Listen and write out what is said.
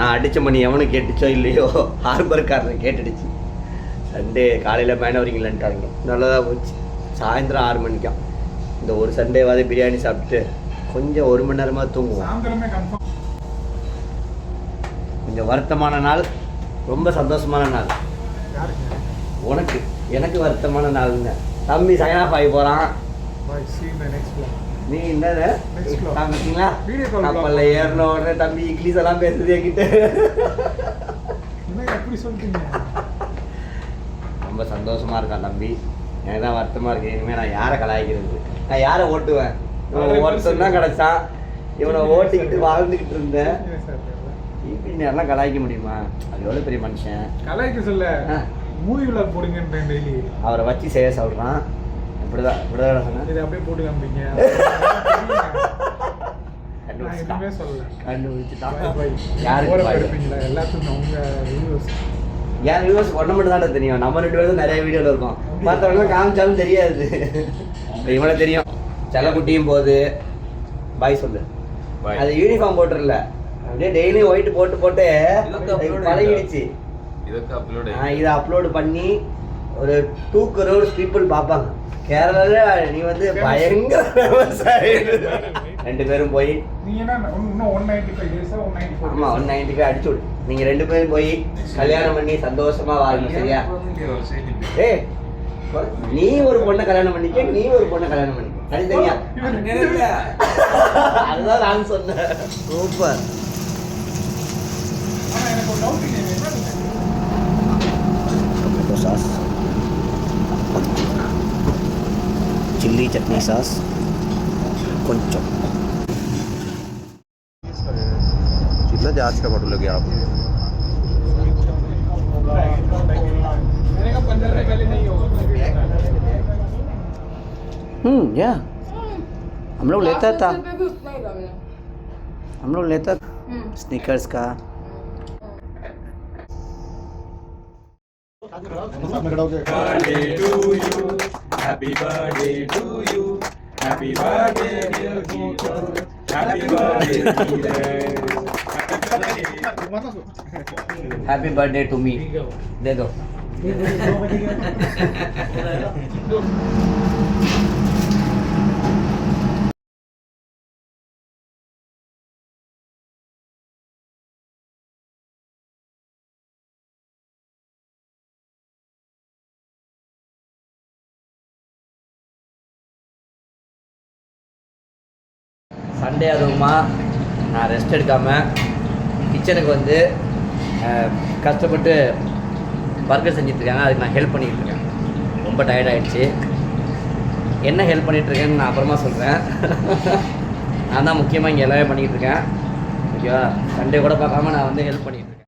நான் அடித்த மணி எவனுக்கு கேட்டுச்சோ இல்லையோ? ஹார்பர்காரன் கேட்டுடுச்சு. சண்டே காலையில் மேன வரீங்களான்ட்டாங்க நல்லதாக போச்சு. சாயந்தரம் ஆறு மணிக்கும் இந்த ஒரு சண்டேவாவது பிரியாணி சாப்பிட்டு கொஞ்சம் ஒரு மணி நேரமாக தூங்குவோம். கொஞ்சம் வருத்தமான நாள். ரொம்ப சந்தோஷமான நாள். உனக்கு. எனக்கு வருத்தமான நாள்ங்க. தம்பி சைனா பாய் போகிறான் நீ என்னது. பார்த்தீங்களா. கப்பல்ல ஏறின உடனே தம்பி இங்கிலீஷ் எல்லாம் பேசுது என்கிட்ட. என்ன எப்படி சொல்லிட்டீங்க ரொம்ப சந்தோஷமா இருக்கான் தம்பி? எனக்கு தான் வருத்தமா இருக்கு. இனிமே நான் யாரை கலாய்க்கிறது? நான் யாரை ஓட்டுவேன்? ஒருத்தன் தான் கிடைச்சான். இவனை ஓட்டிக்கிட்டு வாழ்ந்துக்கிட்டு இருந்தேன். இப்படி நேரம் கலாய்க்க முடியுமா? அது எவ்வளோ பெரிய மனுஷன். கலாய்க்க சொல்ல. மூவி விளாக் போடுங்கன்றேன் டெய்லி. அவரை வச்சு செய்ய சொல்றான். இப்படிதான் இப்படிதான் இதை அப்படியே போட்டு காமிப்பீங்க. எதுவுமே எல்லாத்துக்கும் உங்க வியூவர்ஸ் என் வியூவர்ஸ் தெரியும். நம்ம ரெண்டு நிறைய வீடியோவில் இருக்கோம். மற்றவங்க காமிச்சாலும் தெரியாது. இவனை தெரியும். செல்லக்குட்டியும் போது பாய் சொல்லு. அது யூனிஃபார்ம் போட்டுருல. அப்படியே டெய்லி ஒயிட் போட்டு போட்டு பழகிடுச்சு. அப்லோடு பண்ணி ஒரு டூ கரோர்ஸ் பீப்புள் பார்ப்பாங்க. கேரளாவில் நீ வந்து பயங்கர. ரெண்டு பேரும் போய். ஆமா ஒன் நைன்டிக்கு அடிச்சு விடு. நீங்க ரெண்டு பேரும் போய் கல்யாணம் பண்ணி சந்தோஷமா வாழணும் சரியா? ஏய் நீ ஒரு பொண்ணை கல்யாணம் பண்ணிக்க நீ ஒரு பொண்ணை கல்யாணம் பண்ணிக்க. தனித்தனியா? அதுதான் நான் சொன்னேன். சூப்பர். चिल्ली चटनी सास कुंचम कितना चार्ज का बटो लगे आप? हम्म या हम लोग लेता था। हम लोग लेता स्निकर्स का। Happy birthday to you, happy birthday to you. Happy birthday, dear Gita. Happy birthday, dear. Happy birthday to me दे दो சண்டே அதுவுமா. நான் ரெஸ்ட் எடுக்காமல் கிச்சனுக்கு வந்து கஷ்டப்பட்டு பர்கர் செஞ்சிட்ருக்காங்க. அதுக்கு நான் ஹெல்ப் பண்ணிகிட்டு இருக்கேன் ரொம்ப டயர்ட் ஆயிடுச்சு. என்ன ஹெல்ப் பண்ணிகிட்ருக்கேன்னு நான் அப்புறமா சொல்கிறேன் நான் தான் முக்கியமாக இங்கே எல்லாமே பண்ணிகிட்டு இருக்கேன் ஓகேவா? சண்டே கூட பார்க்காம நான் வந்து ஹெல்ப் பண்ணிகிட்டு இருக்கேன்